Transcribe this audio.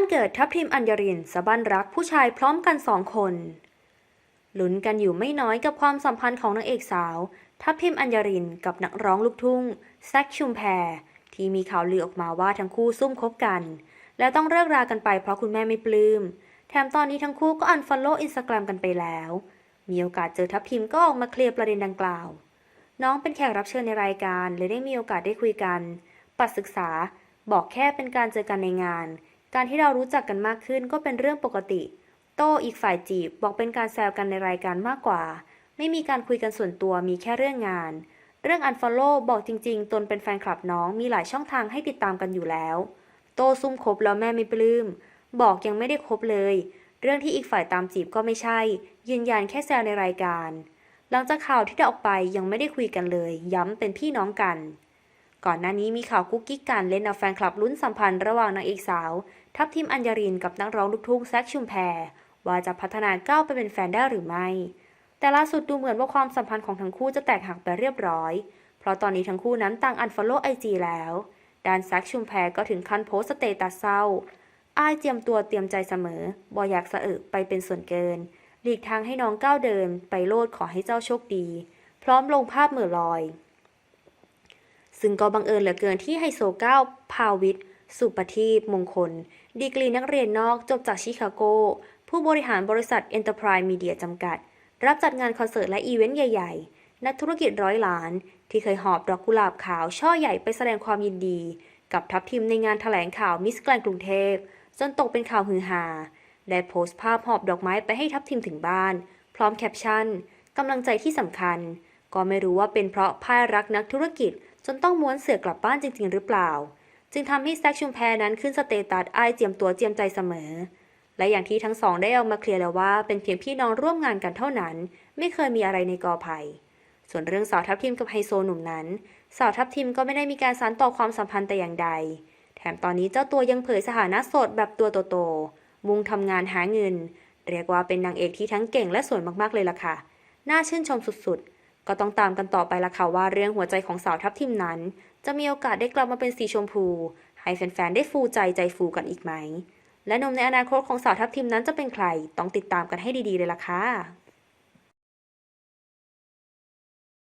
านเกิดทัพทิมอัญญรินสะบั้นรักผู้ชายพร้อมกันสองคนลุ้นกันอยู่ไม่น้อยกับความสัมพันธ์ของนางเอกสาว ทัพทิมอัญญรินกับนักร้องลูกทุ่งแซคชุมแพรที่มีข่าวลือออกมาว่าทั้งคู่ซุ่มคบกัน และต้องเลิกรากันไปเพราะคุณแม่ไม่ปลื้ม แถมตอนนี้ทั้งคู่ก็อันฟอลโล่อินสตาแกรมกันไปแล้ว มีโอกาสเจอทัพทิมก็ออกมาเคลียร์ประเด็นดังกล่าว น้องเป็นแขกรับเชิญในรายการเลยได้มีโอกาสได้คุยกัน ปัดศึกษาบอกแค่เป็นการเจอกันในงาน การที่เรารู้จักกันมากขึ้นก็เป็นเรื่องปกติ โต้อีกฝ่ายจีบบอกเป็นการแซวกันในรายการมากกว่า ไม่มีการคุยกันส่วนตัวมีแค่เรื่องงาน เรื่อง Unfollow บอกจริง ๆ ตนเป็นแฟนคลับน้องมีหลายช่องทางให้ติดตามกันอยู่แล้ว โต้ซุ่มคบแล้วแม่ไม่ปลื้ม บอกยังไม่ได้คบเลย เรื่องที่อีกฝ่ายตามจีบก็ไม่ใช่ ยืนยันแค่แซวในรายการ หลังจากข่าวที่ได้ออกไปยังไม่ได้คุยกันเลย ย้ำเป็นพี่น้องกัน ก่อนหน้านี้มีข่าวกุ๊กกิ๊กกันเล่นเอาแฟนคลับลุ้นสัมพันธ์ระหว่างนางเอกสาว ทัพทิมอัญญรินกับนักร้องลูกทุ่งแซคชุมแพรว่าจะพัฒนาก้าวไปเป็นแฟนได้หรือไม่ แต่ล่าสุดดูเหมือนว่าความสัมพันธ์ของทั้งคู่จะแตกหักไปเรียบร้อย เพราะตอนนี้ทั้งคู่นั้นต่างอันฟอลโล่ไอจีแล้วด้านแซคชุมแพรก็ถึงขั้นโพสต์สเตตัสเศร้าอายเจียมตัวเตรียมใจเสมอบออยากสะอึกไปเป็นส่วนเกิน หลีกทางให้น้องก้าวเดิน ไปโลดขอให้เจ้าโชคดี พร้อมลงภาพเหมือลอย ซึ่งก็บังเอิญเหลือเกินที่ไฮโซเก้าพาวิทสุปทีพมงคล ดีกรีนักเรียนนอกจบจากชิคาโก ผู้บริหารบริษัท Enterprise Media จำกัด รับจัดงานคอนเสิร์ตและอีเวนต์ใหญ่ ๆ นักธุรกิจร้อยล้าน ที่เคยหอบดอกกุหลาบขาวช่อใหญ่ไปแสดงความยินดี กับทัพทีมในงานถแถลงข่าวมิสแกรนกรุงเทพ จนตกเป็นข่าวฮือฮาได้โพสต์ภาพหอบดอกไม้ไปให้ทัพทีมถึงบ้าน พร้อมแคปชั่นกำลังใจที่สำคัญ ก็ไม่รู้ว่าเป็นเพราะพ่ายรักนักธุรกิจ นต้องม้วนเสือกลับบ้านจริง ๆ หรือเปล่า จึงทำให้แซคชุมแพนั้นขึ้นสเตตัสอายเจียมตัวเจียมใจเสมอ และอย่างที่ทั้งสองได้เอามาเคลียร์แล้วว่าเป็นเพียงพี่น้องร่วมงานกันเท่านั้น ไม่เคยมีอะไรในกอไผ่ส่วนเรื่องสาวทัพทิมกับไฮโซหนุ่มนั้น สาวทัพทิมก็ไม่ได้มีการสานต่อความสัมพันธ์แต่อย่างใด แถมตอนนี้เจ้าตัวยังเผยสถานะโสดแบบตัวโตๆมุ่งทำงานหาเงิน เรียกว่าเป็นนางเอกที่ทั้งเก่งและสวยมากๆเลยล่ะค่ะ น่าชื่นชมสุดๆ ก็ต้องตามกันต่อไปละค่ะว่าเรื่องหัวใจของสาวทัพทิมนั้น จะมีโอกาสได้กลับมาเป็นสีชมพู ให้แฟนๆ ได้ฟูใจใจฟูกันอีกไหม และนมในอนาคตของสาวทัพทิมนั้นจะเป็นใคร ต้องติดตามกันให้ดีๆเลยล่ะค่ะ